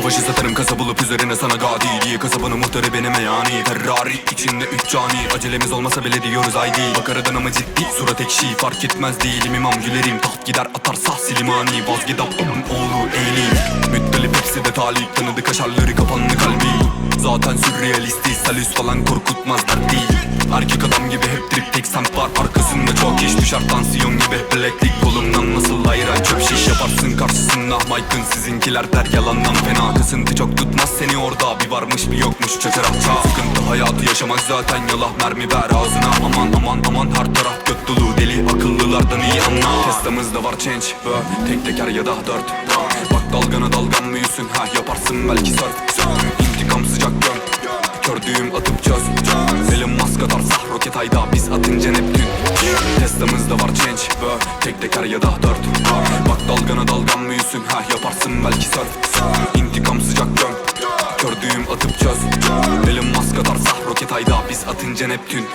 Savaşı satarım kasa bulup üzerine sana gadi diye. Kasabının muhtarı benim yani Ferrari içinde üç cani. Acelemiz olmasa bile diyoruz haydi Bak aradan ama ciddi surat ekşi Fark etmez değilim imam. Gülerim Taht gider atar sah silimani. Vazgedap oğlu eğliyim Müttalip hepsi de talip Tanıdı kaşarları kapanlı kalbi. Zaten sürrealistiz Salüs falan korkutmaz dert değil. Erkek adam gibi hep drip tek semt var Arkasında çok iş düşer tansiyon gibi Blacklik karşısında Mike'ın sizinkiler der yalandan fena. Kısıntı çok tutmaz seni orada Bir varmış bir yokmuş. Çöker akça Sıkıntı hayatı yaşamak zaten yalah Mermi ver ağzına aman aman aman. Her taraf gök dolu deli akıllılardan iyi anla. Testamızda var change böyle Tek teker ya da dört. Bak dalgana dalgan büyüsün ha Yaparsın belki surf İntikam sıcak göm Kördüğüm atıp çöz. Elon Musk atar sah roket ayda Biz atınca Neptün Testamızda var change böyle Tek teker ya da dört. Bak dalgana dalgan büyüsün ha Yaparsın belki surf İntikam sıcak göm Kördüğüm atıp çöz. Elon Musk atar sah roket ayda Biz atınca Neptün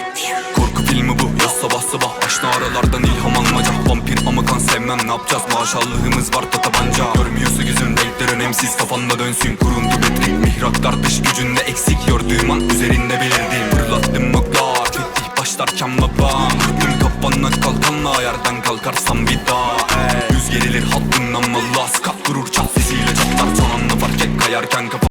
Korku filmi bu yaz sabah sabah. Aşna aralardan ilham almaca. Vampir ama kan sevmem ne yapacağız? Maşallahımız var da tabanca Görmüyorsa gözüm renkler önemsiz Kafanda dönsün. Kuruntu betrik Mihraklar dış gücünde eksik. Gördüğüm an üzerinde belirdim. Fırlattım oklar Fetih başlarken babam Kırdım kapanla kalkanla Yerden kalkarsam bir daha Sesiyle çatlar Son anda fark et kayarken kafa